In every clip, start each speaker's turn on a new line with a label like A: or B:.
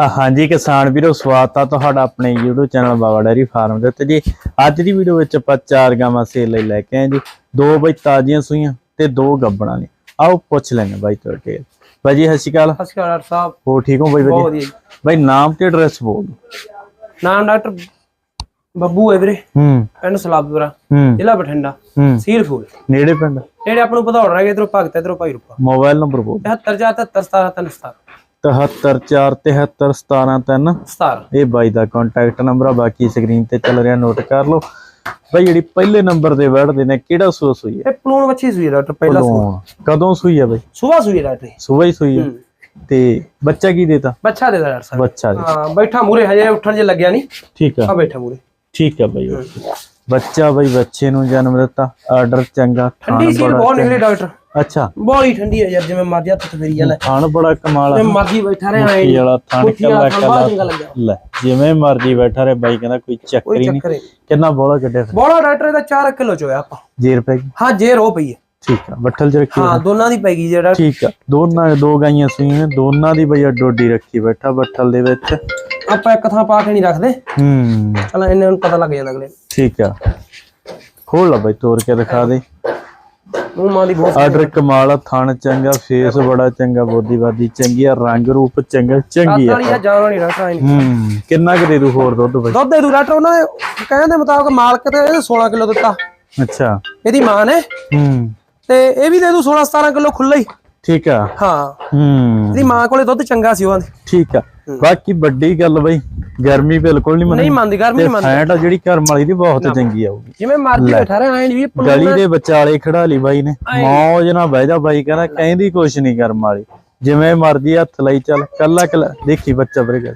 A: ਆ ਹਾਂਜੀ ਕਿਸਾਨ ਵੀਰੋ ਸਵਾਗਤ ਆ ਤੁਹਾਡਾ ਆਪਣੇ YouTube channel Baba dairy farm ਦੇ ਉੱਤੇ ਜੀ। ਅੱਜ ਦੀ ਵੀਡੀਓ ਵਿੱਚ ਆਪਾਂ ਚਾਰ ਗਾਵਾਂ ਸੇਲ ਲਈ ਲੈ ਕੇ ਆਏ ਜੀ। ਦੋ ਬਈ ਤਾਜ਼ੀਆਂ ਸੂਈਆਂ ਤੇ ਦੋ ਗੱਬਣਾ ਨੇ। ਆਓ ਪੁੱਛ ਲੈਣੇ ਬਾਈ ਤੋਂ ਡਿਟੇਲ ਬਾਈ ਜੀ ਸਤਿ ਸ਼੍ਰੀ ਅਕਾਲ।
B: ਸਤਿ ਸ਼੍ਰੀ ਅਕਾਲ ਡਾਕਟਰ ਸਾਹਿਬ।
A: ਹੋ ਠੀਕ ਹੋ ਬਾਈ ਵਧੀਆ। ਬਾਈ ਨਾਮ ਤੇ ਐਡਰੈਸ ਬੋਲ
B: ਨਾਮ ਡਾਕਟਰ ਬੱਬੂ ਹੈ ਵੀਰੇ।
A: ਹੂੰ।
B: ਪਿੰਡ ਸਲਾਬਪੁਰਾ
A: ਹੂੰ।
B: ਜ਼ਿਲ੍ਹਾ ਬਠਿੰਡਾ
A: ਹੂੰ।
B: ਸੀਲ ਫੂਲ।
A: ਨੇੜੇ ਪਿੰਡ?
B: ਜਿਹੜੇ ਆਪਾਂ ਨੂੰ ਪਧੌੜ ਰਹੇ ਇਧਰੋਂ ਭਗਤ ਇਧਰੋਂ ਭਾਈ ਰੂਪਾ।
A: ਮੋਬਾਈਲ ਨੰਬਰ ਬੋਲ
B: 74
A: 7344717
B: 17
A: ਇਹ ਬਾਈ ਦਾ ਕੰਟੈਕਟ ਨੰਬਰ ਆ ਬਾਕੀ ਸਕਰੀਨ ਤੇ ਚੱਲ ਰਿਹਾ ਨੋਟ ਕਰ ਲਓ। ਬਾਈ ਜਿਹੜੀ ਪਹਿਲੇ ਨੰਬਰ ਤੇ ਵੜਦੇ ਨੇ ਕਿਹੜਾ ਸੂਆ ਸੂਈ ਹੈ?
B: ਇਹ ਪਲੂਣ ਵੱਛੀ ਸੂਈ ਡਾਕਟਰ ਪਹਿਲਾ
A: ਕਦੋਂ ਕਦੋਂ ਸੂਈ ਹੈ ਬਾਈ?
B: ਸਵੇਰ ਸੂਈ ਡਾਕਟਰ।
A: ਸਵੇਰ ਹੀ ਸੂਈ ਹੈ। ਤੇ ਬੱਚਾ ਕੀ ਦੇਤਾ?
B: ਬੱਚਾ ਦੇ ਦਾ ਡਾਕਟਰ ਸਾਹਿਬ।
A: ਬੱਚਾ ਦੇ
B: ਹਾਂ ਬੈਠਾ ਮੂਰੇ ਹਜੇ ਉੱਠਣ ਜੇ ਲੱਗਿਆ ਨਹੀਂ।
A: ਠੀਕ ਆ।
B: ਆ ਬੈਠਾ ਮੂਰੇ
A: ਠੀਕ ਆ ਬਾਈ। ਬੱਚਾ ਬਾਈ ਬੱਚੇ ਨੂੰ ਜਨਮ ਦਿੱਤਾ। ਆਰਡਰ ਚੰਗਾ
B: ਠੰਡੀ ਸੀ ਬਹੁਤ ਨਿਕਲੀ ਡਾਕਟਰ।
A: ਅੱਛਾ।
B: ਬੋਲੀ ਠੰਡੀ ਹੈ ਯਾਰ ਜਿਵੇਂ ਮਰਜ਼ੀ ਹੱਥ ਤੇ ਫੇਰੀ ਜਾਂਦਾ
A: ਖਾਣ ਬੜਾ ਕਮਾਲ ਆ।
B: ਮਰਜ਼ੀ ਬੈਠਾ ਰਿਹਾ ਐ
A: ਵਾਲਾ ਥਣ ਕੱਲਾ। ਕੱਲਾ ਲੈ ਜਿਵੇਂ ਮਰਜ਼ੀ ਬੈਠਾ ਰਹੇ ਬਾਈ ਕਹਿੰਦਾ ਕੋਈ ਚੱਕਰ ਹੀ ਨਹੀਂ। ਕਿੰਨਾ ਬੋਲਾ ਕੱਢਿਆ
B: ਬੋਲਾ ਡਾਕਟਰ ਇਹਦਾ 4 ਕਿਲੋ ਚ ਹੋਇਆ ਆਪਾਂ।
A: ਜੇ ਰੁਪਏ ਦੀ?
B: ਹਾਂ ਜੇ ਰੋ ਪਈ ਹੈ।
A: ਠੀਕ ਆ ਬੱਠਲ ਚ ਰੱਖੀ
B: ਹਾਂ ਦੋਨਾਂ ਦੀ ਪੈ ਗਈ ਜਿਹੜਾ।
A: ਠੀਕ ਆ ਦੋਨਾਂ ਦੋ ਗਾਈਆਂ ਸੂਈਆਂ ਦੋਨਾਂ ਦੀ ਬਈ ਡੋਡੀ ਰੱਖੀ ਬੈਠਾ ਬੱਠਲ ਦੇ ਵਿੱਚ।
B: ਆਪਾਂ ਇੱਕ ਥਾਂ ਪਾ ਕੇ ਨਹੀਂ ਰੱਖਦੇ।
A: ਹੂੰ।
B: ਚਲ ਇਹਨਾਂ ਨੂੰ ਪਤਾ ਲੱਗ ਜਾਂਦਾ ਅਗਲੇ ਨੂੰ।
A: ਠੀਕ ਆ। ਖੋਲ ਲਾ ਬਈ ਤੋੜ ਕੇ ਦਿਖਾ ਦੇ।
B: ਮੂੰਹ ਮਾਂ ਦੀ ਬਹੁਤ
A: ਆਰਡਰ ਕਮਾਲ ਆ ਥਣ ਚੰਗਾ ਫੇਸ ਬੜਾ ਚੰਗਾ ਬੋਦੀ ਬਾਦੀ ਚੰਗੀ ਆ ਰੰਗ ਰੂਪ ਚੰਗਾ ਚੰਗੀ ਆ।
B: ਵਾਲੀ ਆ ਜਾਨ ਵਾਲੀ ਡਾਕਟਰ ਆਈ
A: ਹੂੰ ਕਿੰਨਾ ਕੁ ਦੇ ਦੂ ਹੋਰ ਦੁੱਧ ਬਈ?
B: ਦੁੱਧ ਦੇ ਦੂ ਡਾਕਟਰ ਉਹਨਾਂ ਕਹਿਣ ਦੇ ਮੁਤਾਬਕ ਮਾਲਕ ਤੇ ਇਹਨੇ 16 ਕਿਲੋ ਦਿੱਤਾ।
A: ਅੱਛਾ।
B: ਇਹਦੀ ਮਾਂ ਨੇ।
A: ਹੂੰ।
B: ਤੇ ਇਹ ਵੀ ਦੇ ਦੂ 16 17 ਕਿਲੋ ਖੁੱਲਾ ਹੀ।
A: ਠੀਕ ਆ।
B: ਹਾਂ।
A: ਹੂੰ।
B: ਇਹਦੀ ਮਾਂ ਕੋਲੇ ਦੁੱਧ ਚੰਗਾ ਸੀ ਉਹਨਾਂ ਦੇ
A: ਠੀਕ ਆ। ਬਾਕੀ ਵੱਡੀ ਗੱਲ ਬਈ ਗਰਮੀ ਬਿਲਕੁਲ ਨਹੀਂ
B: ਨਹੀਂ
A: ਮੰਨਦੀ
B: ਮੰਨਦੀ ਗਰਮੀ ਨਹੀਂ ਮੰਨਦੀ।
A: ਫੈਟ ਆ ਜਿਹੜੀ ਘਰ ਵਾਲੀ ਦੀ ਬਹੁਤ ਚੰਗੀ ਆਊਗੀ
B: ਜਿਵੇਂ ਮਰਜ਼ੀ ਬੈਠਾ ਰਿਹਾ ਐਂ ਵੀ
A: ਗਲੀ ਦੇ ਵਿਚਾਲੇ ਖੜਾ ਲਈ ਬਾਈ ਨੇ। ਮੌਜ ਨਾਲ ਬਹਿ ਜਾ ਬਾਈ ਕਹਿੰਦਾ ਕਹਿੰਦੀ ਕੁਛ ਨਹੀਂ ਕਰਮ ਵਾਲੀ। ਜਿਵੇਂ ਮਰਜ਼ੀ ਹੱਥ ਲਈ ਚੱਲ ਕੱਲਾ ਕੱਲਾ। ਦੇਖੀ ਬੱਚਾ ਬਰੇਗਾ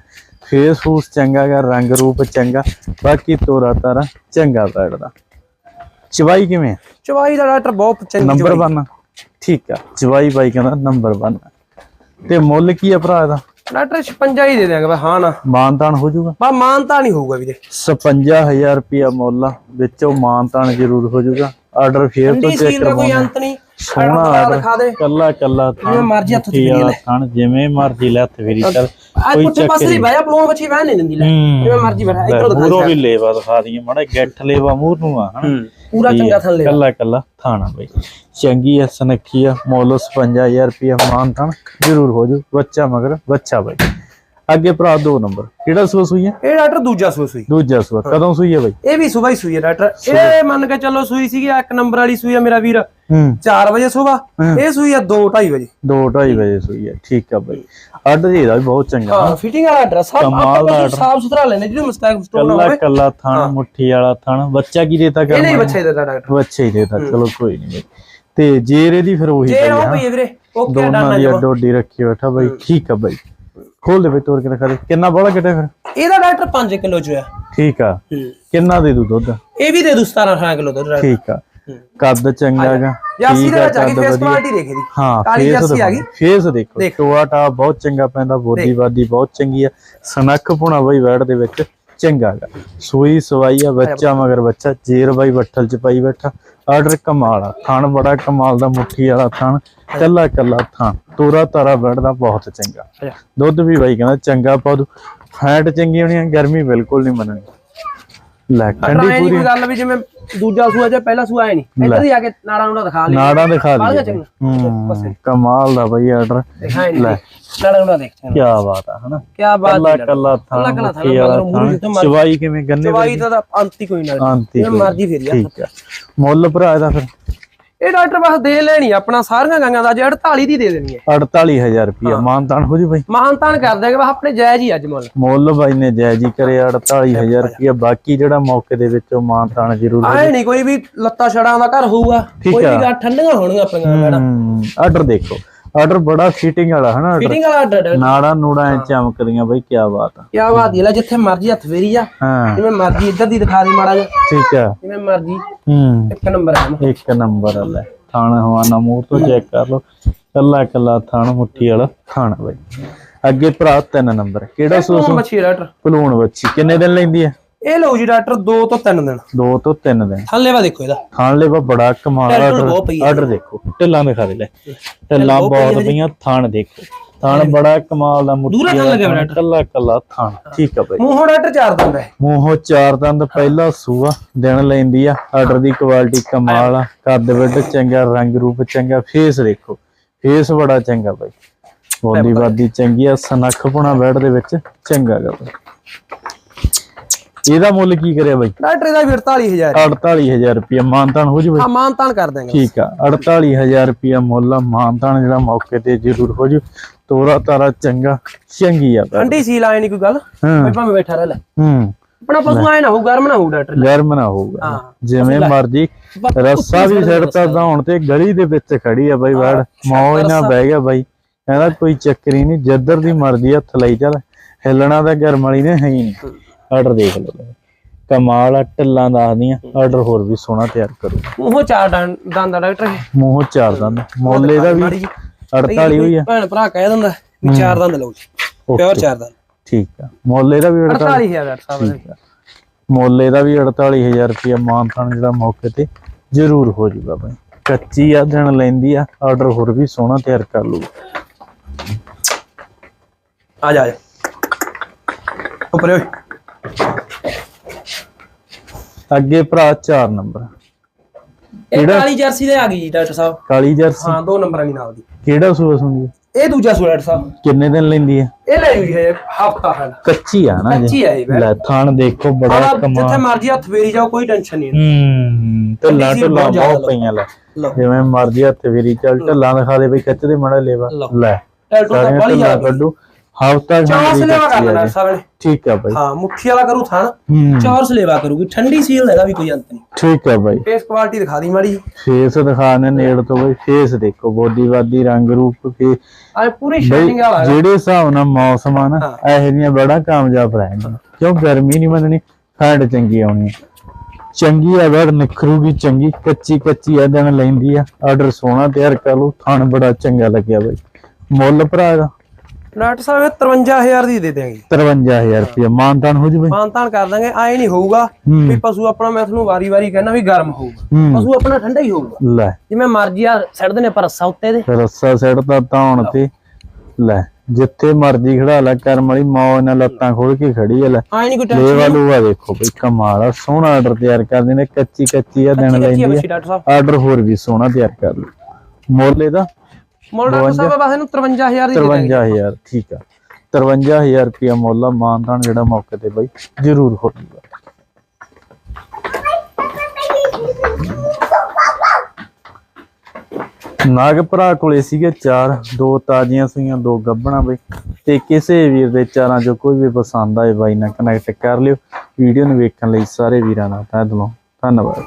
A: ਫੇਸ ਫੂਸ ਚੰਗਾ ਗਾ ਰੰਗ ਰੂਪ ਚੰਗਾ। ਬਾਕੀ ਤੋਰਾ ਤਾਰਾ ਚੰਗਾ ਬੈਠਦਾ। ਚਵਾਈ ਕਿਵੇਂ
B: ਚਵਾਈ ਦਾ ਡਾਕਟਰ ਬਹੁਤ ਚੰਗੀ
A: ਨੰਬਰ 1 ਠੀਕ ਆ ਚਵਾਈ ਬਾਈ ਕਹਿੰਦਾ ਨੰਬਰ 1 ਤੇ ਮੁੱਲ ਕੀ ਆ ਭਰਾ ਦਾ
B: ਡਾਕਟਰ 56 ਹੀ ਦੇ ਦਿਆਂਗੇ ਬਸ ਹਾਂ ਨਾ।
A: ਮਾਨਤਾਨ ਹੋ ਜਾਊਗਾ?
B: ਬਾ ਮਾਨਤਾ ਨਹੀਂ ਹੋਊਗਾ ਵੀਰੇ।
A: 55000 ਰੁਪਿਆ ਮੁੱਲ ਆ ਵਿੱਚੋਂ ਮਾਨਤਾਨ ਜ਼ਰੂਰ ਹੋ ਜਾਊਗਾ। ਆਰਡਰ ਫੇਰ ਤੋਂ ਚੈੱਕ
B: ਕੋਈ ਅੰਤ ਨਹੀਂ।
A: ਸੋਹਣਾ
B: ਆਰਡਰ
A: ਕੱਲਾ ਕੱਲਾ
B: ਜਿਵੇਂ ਮਰਜ਼ੀ ਹੱਥ
A: ਮੁੱਠੀ ਵਾਲਾ ਥਣ ਜਿਵੇਂ ਮਰਜ਼ੀ ਲੈ ਹੱਥ ਫੇਰੀ ਚੱਲ
B: ਅੱਜ ਪੁੱਠੇ ਪਾਸੇ ਦੀ ਬਾਇਆ ਪਲੋਂ ਬੱਚੀ ਵਹਿ ਨਹੀਂ ਦਿੰਦੀ ਲੈ। ਜਿਵੇਂ ਮਰਜ਼ੀ ਬੈਠਾ ਇਧਰੋਂ ਦਿਖਾ
A: ਮੂਰੋਂ ਵੀ ਲੇਵਾ ਦਿਖਾ ਦਈਏ ਮਾੜਾ ਗੱਠ ਲੇਵਾ ਮੂਰ ਨੂੰ ਆ ਹਨਾ।
B: ਪੂਰਾ ਚੰਗਾ ਲੈ
A: ਕੱਲਾ ਕੱਲਾ ਥਾਣਾ ਬਈ। ਚੰਗੀ ਐ ਸਨੱਖੀ ਆ ਮੁੱਲ 55000 ਰੁਪਿਆ ਮਾਨ ਥਣ ਜ਼ਰੂਰ ਹੋ ਜੂ ਬੱਚਾ ਮਗਰ ਬੱਚਾ ਬਈ। ਅੱਗੇ ਭਰਾ ਦੋ ਨੰਬਰ। ਕਿਹੜਾ ਸੂਆ ਸੂਈ ਹੈ?
B: ਇਹ ਡਾਕਟਰ ਦੂਜਾ ਸੂਈ ਸੂਈ।
A: ਦੂਜਾ ਸੂਆ। ਕਦੋਂ ਸੂਈ ਹੈ ਬਈ?
B: ਇਹ ਵੀ ਸਵੇਰ ਹੀ ਸੂਈ ਹੈ ਡਾਕਟਰ। ਇਹ ਮੰਨ ਕੇ ਚੱਲੋ ਸੂਈ ਸੀਗੀ ਇੱਕ ਨੰਬਰ ਵਾਲੀ ਸੂਈ ਆ ਮੇਰਾ ਵੀਰ।
A: ਹੂੰ।
B: 4 ਵਜੇ ਸਵੇਰ ਇਹ ਸੂਈ ਆ 2:30 ਵਜੇ।
A: 2:30 ਵਜੇ ਸੂਈ ਹੈ। ਠੀਕ ਆ ਬਈ। ਆਰਡਰ ਇਹਦਾ ਵੀ ਬਹੁਤ ਚੰਗਾ।
B: ਹਾਂ ਫਿਟਿੰਗ ਵਾਲਾ ਐਡਰੈਸ ਸਭ
A: ਕਮਾਲ ਦਾ
B: ਆਪਾਂ ਸਾਫ਼ ਸੁਥਰਾ ਲੈਣੇ ਜਿਹਨੂੰ ਮਸਤੈਕ ਸਟੋਰ ਨਾ
A: ਕੱਲਾ
B: ਹੋਵੇ।
A: ਕੱਲਾ ਥਣ ਮੁੱਠੀ ਵਾਲਾ ਥਣ। ਬੱਚਾ ਕੀ ਦੇਤਾ ਕਰ
B: ਨਹੀਂ ਬੱਚੇ ਦਾ ਡਾਕਟਰ।
A: ਬੱਚਾ ਹੀ ਦੇਤਾ। ਚਲੋ ਕੋਈ ਨਹੀਂ ਬਈ। ਤੇ ਜੇਰ ਇਹਦੀ ਫਿਰ ਉਹੀ
B: ਜੇ ਉਹ ਹੈ ਵੀਰੇ। ਓਕੇ
A: ਦੋਨਾਂ ਦੀ ਡੋਡੀ ਰੱਖੀ ਬੈਠਾ ਬਈ। ਠੀਕ ਆ ਬਈ। ਖੋਲ ਦੇ ਬਈ ਤੋੜ ਕੇ ਦਿਖਾ ਦੇ। ਕਿੰਨਾ ਬੋਲਾ ਕਿੱਟੇ ਫਿਰ?
B: ਇਹਦਾ ਡਾਕਟਰ 5 ਕਿਲੋ ਚ ਹੋਇਆ
A: ਠੀਕ ਆ। ਕਿੰਨਾ ਦੇ ਦੂ ਦੁੱਧ?
B: ਇਹ ਵੀ ਦੇ ਦੂ 17 18 ਕਿਲੋ ਦੁੱਧ
A: ਠੀਕ ਆ। ਕੱਦ ਚੰਗਾ ਗਾ ਠੀਕ
B: ਦੇ ਵਿੱਚ ਆ ਗਈ ਫੇਸ ਕੁਆਲਿਟੀ ਦੇਖੇ ਦੀ
A: ਹਾਂ
B: ਕਾਲੀ ਜਾਸੀ ਆ ਗਈ।
A: ਫੇਸ ਦੇਖੋ। ਟੋਆ ਟਾ ਬਹੁਤ ਚੰਗਾ ਪੈਂਦਾ ਬੋਦੀ ਬਾਦੀ ਬਹੁਤ ਚੰਗੀ ਆ। ਸਨੱਖ ਪੁਣਾ ਬਈ ਵੈੜ ਦੇ ਵਿੱਚ। ਚੰਗਾ ਗਾ ਸੂਈ ਸਵਾਈ ਆ ਬੱਚਾ ਮਗਰ ਬੱਚਾ ਜੇਰ ਬਾਈ ਬੱਠਲ ਚ ਪਾਈ ਬੈਠਾ। ਆਰਡਰ ਕਮਾਲ ਆ। ਥਣ ਬੜਾ ਕਮਾਲ ਦਾ ਮੁੱਠੀ ਵਾਲਾ ਥਣ ਕੱਲਾ ਕੱਲਾ ਥਣ। ਤੋਰਾ ਤਾਰਾ ਬੈਠਦਾ ਬਹੁਤ ਚੰਗਾ। ਦੁੱਧ ਵੀ ਬਾਈ ਕਹਿੰਦਾ ਚੰਗਾ ਪਾਦੂ ਫੈਟ ਚੰਗੀ ਹੋਣੀ ਗਰਮੀ ਬਿਲਕੁਲ ਨਹੀਂ ਮੰਨਣੀ। ਲੈ
B: ਐ ਨਹੀਂ ਕੋਈ ਗੱਲ ਵੀ ਜਿਵੇਂ ਦੂਜਾ ਸੂਆ ਜਾਂ ਪਹਿਲਾ ਸੂਆ ਹੈ ਨਹੀਂ। ਇੱਧਰ ਹੀ ਆ ਕੇ ਨਾੜਾ ਨੂੜਾ ਦਿਖਾ ਲਈ।
A: ਨਾੜਾਂ ਦਿਖਾ
B: ਚੰਗੀਆਂ।
A: ਹੂੰ ਕਮਾਲ ਦਾ ਬਈ ਆਰਡਰ
B: ਨਹੀਂ ਨਾੜਾ ਨੂੜਾ ਦੇਖ
A: ਕੀ ਬਾਤ ਆ ਹਨਾ?
B: ਕੀ ਬਾਤ ਹੈ
A: ਕੱਲਾ ਥਾਂ
B: ਕੱਲਾ ਥਾਂ, ਮਗਰੋਂ
A: ਥਾਂ।
B: ਮਰਜ਼ੀ-
A: ਚਵਾਈ ਕਿਵੇਂ ਗੰਨੇ
B: ਦਵਾਈ ਦਾ? ਤਾਂ ਅੰਤ ਹੀ ਕੋਈ ਨਾ ਮਰਜ਼ੀ ਫੇਰੀ ਆ
A: ਠੀਕ ਆ। ਮੁੱਲ ਭਰਾ ਇਹਦਾ ਫਿਰ।
B: ਇਹ ਡਾਕਟਰ ਬਸ ਦੇ ਲੈਣੀ ਆਪਣਾ ਸਾਰੀਆਂ ਗਾਂਆਂ ਦਾ ਜੇ 48 ਦੀ ਦੇ ਦੇਣੀ ਹੈ
A: 48000 ਰੁਪਇਆ ਮਾਨਤਾਨ ਹੋ ਜੀ ਬਾਈ?
B: ਮਾਨਤਾਨ ਕਰ ਦੇਗੇ ਬਸ ਆਪਣੇ ਜਾਇਜ਼ ਹੀ ਅੱਜ ਮੁੱਲ।
A: ਮੁੱਲ ਬਾਈ ਨੇ ਜਾਇਜ਼ ਹੀ ਕਰੇ 48000 ਰੁਪਇਆ ਬਾਕੀ ਜਿਹੜਾ ਮੌਕੇ ਦੇ ਵਿੱਚੋਂ ਮਾਨਤਾਨ ਜ਼ਰੂਰ
B: ਆਏ ਨਹੀਂ ਕੋਈ ਵੀ ਲੱਤਾ ਛੜਾਂ ਦਾ ਘਰ ਹੋਊਗਾ ਕੋਈ। ਵੀ ਠੰਡੀਆਂ ਹੋਣਗੀਆਂ ਆਪਣੀਆਂ ਮੈਡਮ।
A: ਆਰਡਰ ਦੇਖੋ। ਆਰਡਰ ਬੜਾ ਫਿਟਿੰਗ ਵਾਲਾ ਹਨਾ ਆਰਡਰ
B: ਫਿਟਿੰਗ ਵਾਲਾ ਡੱਡ
A: ਨਾੜਾ ਨੂੜਾ ਐ ਚਮਕਦੀਆਂ ਬਾਈ ਕੀ ਬਾਤ ਆ।
B: ਕੀ ਬਾਤ ਹੈ ਲੈ ਜਿੱਥੇ ਮਰਜ਼ੀ ਹੱਥ ਫੇਰੀ ਆ
A: ਹਾਂ।
B: ਜਿਵੇਂ ਮਰਜ਼ੀ ਇੱਧਰ ਦੀ ਦਿਖਾ ਦੀ ਮਾੜਾ ਜਿਹਾ।
A: ਠੀਕ ਆ।
B: ਜਿਵੇਂ ਮਰਜ਼ੀ।
A: ਹੂੰ।
B: ਇੱਕ ਨੰਬਰ ਹੈ
A: ਇੱਕ ਨੰਬਰ ਲੈ। ਥਾਣ ਹਵਾਨਾ ਮੂੰਹ ਤੋਂ ਚੈੱਕ ਕਰ ਲਓ। ਕੱਲਾ ਕੱਲਾ ਥਾਣ ਮੁੱਠੀ ਵਾਲਾ ਥਾਣ ਬਾਈ। ਅੱਗੇ ਭਰਾ ਤਿੰਨ ਨੰਬਰ। ਕਿਹੜਾ ਸੂਸ
B: ਮੱਛੀ ਡਾਕਟਰ
A: ਪਲੂਣ ਬੱਚੀ ਕਿੰਨੇ ਦਿਨ ਲੈਂਦੀ ਹੈ
B: ਇਹ ਲਓ ਜੀ ਡਾਕਟਰ 2 ਤੋਂ 3 ਦਿਨ।
A: ਦੋ ਤੋਂ ਤਿੰਨ ਦਿਨ।
B: ਥੱਲੇ ਵਾ ਦੇਖੋ ਇਹਦਾ।
A: ਥਾਣ ਲੈ ਬੜਾ ਕਮਾਲ ਆਰਡਰ। ਆਰਡਰ ਦੇਖੋ। ਢਿੱਲਾਂ ਦਿਖਾ ਦੇ ਲੈ। ਢਿੱਲਾਂ ਬਹੁਤ ਪਈਆਂ ਥਾਣ ਦੇਖੋ। ਥਣ ਬੜਾ ਕਮਾਲ ਦਾ ਮੁੱਠੀ
B: ਦੂਰਾ ਥਣ ਲੱਗਿਆ।
A: ਕੱਲਾ ਕੱਲਾ ਥਣ। ਠੀਕ ਆ ਬਾਈ।
B: ਮੂੰਹੋਂ ਡਾਕਟਰ ਚਾਰ ਦਿੰਦਾ ਹੈ।
A: ਮੂੰਹੋਂ ਚਾਰ ਦੰਦ ਪਹਿਲਾ ਸੂਆ ਦਿਨ ਲੈਂਦੀ ਆ। ਆਰਡਰ ਦੀ ਕੁਆਲਿਟੀ ਕਮਾਲ ਆ। ਕੱਦ ਵੱਡ ਚੰਗਾ ਰੰਗ ਰੂਪ ਚੰਗਾ ਫੇਸ ਦੇਖੋ। ਫੇਸ ਬੜਾ ਚੰਗਾ ਬਾਈ। ਬੋਲੀ ਬਾਦੀ ਚੰਗੀ ਆ ਸਨੱਖ ਪੁਣਾ ਬੈਡ ਦੇ ਵਿੱਚ ਚੰਗਾ ਗਾ ਬਾਈ। ਇਹਦਾ ਮੁੱਲ ਕੀ ਕਰਿਆ ਬਾਈ?
B: ਡਾਕਟਰ ਇਹਦਾ ਵੀ 48000
A: 48000 ਰੁਪਏ ਮਾਨਤਾਨ ਹੋ ਜੂ ਬਾਈ?
B: ਹਾਂ ਮਾਨ ਤਾਨ ਕਰ ਦਾਂਗੇ
A: ਠੀਕ ਆ 48000 ਰੁਪਏ ਮੁੱਲ ਆ ਮਾਨਤਾਨ ਜਿਹੜਾ ਮੌਕੇ ਤੇ ਜ਼ਰੂਰ ਹੋ ਜੂ। ਤੋਰਾ ਤਾਰਾ ਚੰਗਾ ਚੰਗੀ ਆ
B: ਠੰਡੀ ਸੀਲ ਆਏ ਨਹੀਂ ਕੋਈ ਗੱਲ? ਮੈਂ ਭਾਵੇਂ ਬੈਠਾ ਰਹਿ ਲੈ।
A: ਹੂੰ।
B: ਆਪਣਾ ਪਸ਼ੂ ਆਏ ਨਾ ਹੋ ਗਰਮ ਨਾ ਹੋ ਡਾਕਟਰ
A: ਗਰਮ ਨਾ ਹੋਊਗਾ। ਜਿਵੇਂ ਮਰਜ਼ੀ ਰੱਸਾ ਵੀ ਛੱਡਤਾ ਧੌਣ ਤੇ ਗਲੀ ਦੇ ਵਿੱਚ ਖੜੀ ਆ ਬਾਈ ਵੜ। ਮੌਜ ਨਾਲ ਬਹਿ ਗਿਆ ਬਾਈ। ਕਹਿੰਦਾ ਕੋਈ ਚੱਕਰ ਹੀ ਨਹੀਂ ਜਿੱਧਰ ਦੀ ਮਰਜ਼ੀ ਹੱਥ ਲਈ ਚੱਲ। ਹਿੱਲਣਾ ਤਾਂ ਘਰ ਵਾਲੀ ਨੇ ਹੈ ਹੀ ਨਹੀਂ। ਆਰਡਰ ਦੇਖ ਲਓ। ਕਮਾਲ ਆ ਟੱਲਾਂ ਦੱਸਦੀਆਂ ਆਰਡਰ ਹੋਰ ਵੀ ਸੋਹਣਾ ਤਿਆਰ ਕਰੂ।
B: ਮੂੰਹੋਂ ਚਾਰ ਦੰਦ ਆ ਡਾਕਟਰ।
A: ਮੂੰਹੋਂ ਚਾਰ ਦੰਦ। ਮੁੱਲ ਇਹਦਾ ਵੀ
B: ਮਾੜੀ ਜਿਹੀ।
A: 48 ਹੋਈ ਆ।
B: ਭੈਣ ਭਰਾ ਕਹਿ ਦਿੰਦਾ ਵੀ ਚਾਰ ਦੰਦ ਲਓ ਜੀ। ਪਿਓਰ ਚਾਰ ਦੰਦ।
A: ਠੀਕ ਆ। ਮੁੱਲ ਇਹਦਾ ਵੀ 48
B: 48000 ਡਾਕਟਰ ਸਾਹਿਬ
A: ਮੁੱਲ ਇਹਦਾ ਵੀ 48000 ਰੁਪਏ ਮਾਨਤਾਨ ਜਿਹੜਾ ਮੌਕੇ ਤੇ ਜ਼ਰੂਰ ਹੋ ਜੂਗਾ ਬਾਈ। ਕੱਚੀ ਆ ਦਿਨ ਲੈਂਦੀ ਆ ਆਰਡਰ ਹੋਰ ਵੀ ਸੋਹਣਾ ਤਿਆਰ ਕਰ ਲੂ
B: ਆ ਜਾ ਆ ਜਾ। ਉੱਪਰ ਓਏ।
A: ਅੱਗੇ ਭਰਾ 4 ਨੰਬਰ।
B: ਇਹ ਕਾਲੀ ਜਰਸੀ ਦੇ ਆ ਗਈ ਜੀ ਡਾਕਟਰ ਸਾਹਿਬ।
A: ਕਾਲੀ ਜਰਸੀ?
B: ਹਾਂ ਦੋ ਨੰਬਰਾਂ ਦੀ ਨਾਲ ਦੀ।
A: ਕਿਹੜਾ ਸੂਆ ਸੁਣਦੀ
B: ਇਹ ਦੂਜਾ ਸੂਆ ਡਾਕਟਰ ਸਾਹਿਬ।
A: ਕਿੰਨੇ ਦਿਨ ਲੈਂਦੀ ਆ
B: ਇਹ ਲੈ ਹੋਈ ਹੈ ਹਫਤਾ ਹੈ।
A: ਕੱਚੀ ਆ ਨਾ
B: ਕੱਚੀ ਹੈ ਇਹ ਵੈਸੇ।
A: ਲੈ ਥਾਣ ਦੇਖੋ ਬੜਾ
B: ਆਹ
A: ਕਮਾਲ।
B: ਜਿੱਥੇ ਮਰਜ਼ੀ ਹੱਥ ਫੇਰੀ ਜਾਓ ਕੋਈ ਟੈਨਸ਼ਨ ਨਹੀਂ
A: ਹੂੰ। ਢੱਲਾਂ
B: ਸੀ
A: ਢੱਲਾਂ
B: ਬਹੁਤ ਜ਼ਿਆਦਾ
A: ਬਹੁਤ ਪਈਆਂ ਲੈ।
B: ਲਓ।
A: ਜਿਵੇਂ ਮਰਜ਼ੀ ਹੱਥ ਫੇਰੀ ਚੱਲ ਢੱਲਾਂ ਦਿਖਾ ਦੇ ਬਈ ਕੱਚ ਦੇ ਮੜਾ ਲੇਵਾ।
B: ਲਓ।
A: ਲੈ
B: ਟੈਟੂ ਤਾਂ
A: ਸਾਰੀਆਂ
B: ਬੜੀ
A: ਢੱਲਾਂ
B: ਆ
A: ਕੱਢੂ। ਹਫਤਾ
B: ਚਾਰ
A: ਦੀ
B: ਸਲੇਵਾ
A: ਕੱਚੀ
B: ਕਰ
A: ਆ
B: ਲੈਣਾ
A: ਜੀ।
B: ਸਾਹਿਬ ਨੇ
A: ਠੀਕ ਆ ਬਾਈ।
B: ਹਾਂ ਮੁੱਠੀ ਵਾਲਾ ਕਰੂ ਥਣ ਚਾਰ ਸਲੇਵਾ ਕਰੂਗੀ। ਠੰਡੀ ਸੀਲ ਹੈਗਾ ਵੀ ਕੋਈ ਅੰਤ ਨਹੀਂ।
A: ਠੀਕ ਆ ਬਾਈ।
B: ਫੇਸ ਕੁਆਲਿਟੀ ਦਿਖਾ ਦੀ ਮਾੜੀ
A: ਫੇਸ ਦਿਖਾਣੇ ਨੇੜ ਤੋਂ ਬਈ। ਫੇਸ ਦੇਖੋ ਬੋਦੀ ਵਾਦੀ ਰੰਗ ਰੂਪ ਕੇ।
B: ਆ ਪੂਰੀ ਸ਼ਾਈਨਿੰਗ ਵਾਲਾ।
A: ਜਿਹੜੇ ਹਿਸਾਬ ਨਾਲ ਮੌਸਮ ਆ ਨਾ ਇਹੋ ਜਿਹੀਆਂ ਬੜਾ ਕਾਮਯਾਬ ਰਹਿਣਗੀਆਂ। ਕਿਉਂ ਗਰਮੀ ਨਹੀਂ ਮੰਨਣੀ? ਫੈਂਡ ਚੰਗੀ ਆਉਣੀ। ਚੰਗੀ ਆ ਬੜ ਨਿਖਰੂਗੀ ਚੰਗੀ। ਕੱਚੀ ਕੱਚੀ ਆ ਦਿਨ ਲੈਂਦੀ ਆ। ਆਰਡਰ ਸੋਹਣਾ ਤਿਆਰ ਕਰ ਲਓ। ਥਣ ਬੜਾ ਚੰਗਾ ਲੱਗਿਆ ਬਈ। ਮੁੱਲ ਭਰਾ ਦਾ
B: ਡਾਕਟਰ ਸਾਹਿਬ ਇਹ 53000 ਦੀ ਦੇ ਦੇਾਂਗੇ
A: 53000 ਰੁਪਏ ਮਾਨਤਾਨ ਹੋ ਜਵੇ
B: ਮਾਨਤਾਨ ਕਰ ਦਾਂਗੇ ਆਏ ਨਹੀਂ ਹੋਊਗਾ ਵੀ ਪਸ਼ੂ ਆਪਣਾ ਮੈਂ ਤੁਹਾਨੂੰ ਵਾਰੀ-ਵਾਰੀ ਕਹਿਣਾ ਵੀ ਗਰਮ ਹੋਊਗਾ। ਪਸ਼ੂ ਆਪਣਾ ਠੰਡਾ ਹੀ ਹੋਊਗਾ।
A: ਲੈ।
B: ਜਿਵੇਂ ਮਰਜ਼ੀ ਆ ਛੱਡਦੇ ਨੇ ਪਰ ਰੱਸਾ ਉੱਤੇ ਦੇ।
A: ਰੱਸਾ ਸਿੱਟਦਾ ਧੌਣ ਤੇ। ਲੈ ਜਿੱਥੇ ਮਰਜ਼ੀ ਖੜਾ ਲੈ ਕਰਮ ਵਾਲੀ ਮੌਜ ਨਾਲ ਲੱਤਾਂ ਖੋਲ ਕੇ ਖੜੀ ਆ ਲੈ।
B: ਆਏ ਨਹੀਂ ਕੋਈ
A: ਲੈ
B: ਟੈਨਸ਼ਨ
A: ਵਾਲੂ ਆ ਦੇਖੋ ਬਈ ਕਮਾਲ ਆ ਸੋਹਣਾ ਆਰਡਰ ਤਿਆਰ ਕਰਦੇ ਨੇ ਕੱਚੀ ਕੱਚੀ ਆ
B: ਕੱਚੀ
A: ਲੈਂਦੀ ਆ। ਆਰਡਰ ਹੋਰ ਵੀ ਸੋਹਣਾ ਤਿਆਰ ਕਰ ਲਓ। ਮੁੱਲ ਇਹਦਾ?
B: ਮੋਲ ਡਾਕਟਰ ਸਾਹਿਬ, ਬਸ ਇਹਨੂੰ 53000 ਦੀ ਦੇ ਦਾਂਗੇ।
A: 53000 ਠੀਕ ਆ। 53000 ਰੁਪਿਆ ਮੁੱਲ ਆ ਜਿਹੜਾ ਮੌਕੇ ਤੇ ਬਈ ਜ਼ਰੂਰ ਹੋ ਜੂਗਾ। ਨਾਗ ਭਰਾ ਕੋਲੇ ਸੀਗੇ ਚਾਰ, ਦੋ ਤਾਜ਼ੀਆਂ ਸੂਈਆਂ, ਦੋ ਗੱਬਣਾ ਬਈ। ਤੇ ਕਿਸੇ ਵੀਰ ਦੇ ਚਾਰਾਂ ਚੋਂ ਕੋਈ ਵੀ ਪਸੰਦ ਆਏ ਬਾਈ ਨਾਲ ਕਨੈਕਟ ਕਰ ਲਿਓ। ਵੀਡੀਓ ਨੂੰ ਵੇਖਣ ਲਈ ਸਾਰੇ ਵੀਰਾਂ ਦਾ ਤਹਿ ਦਿਲੋਂ ਧੰਨਵਾਦ।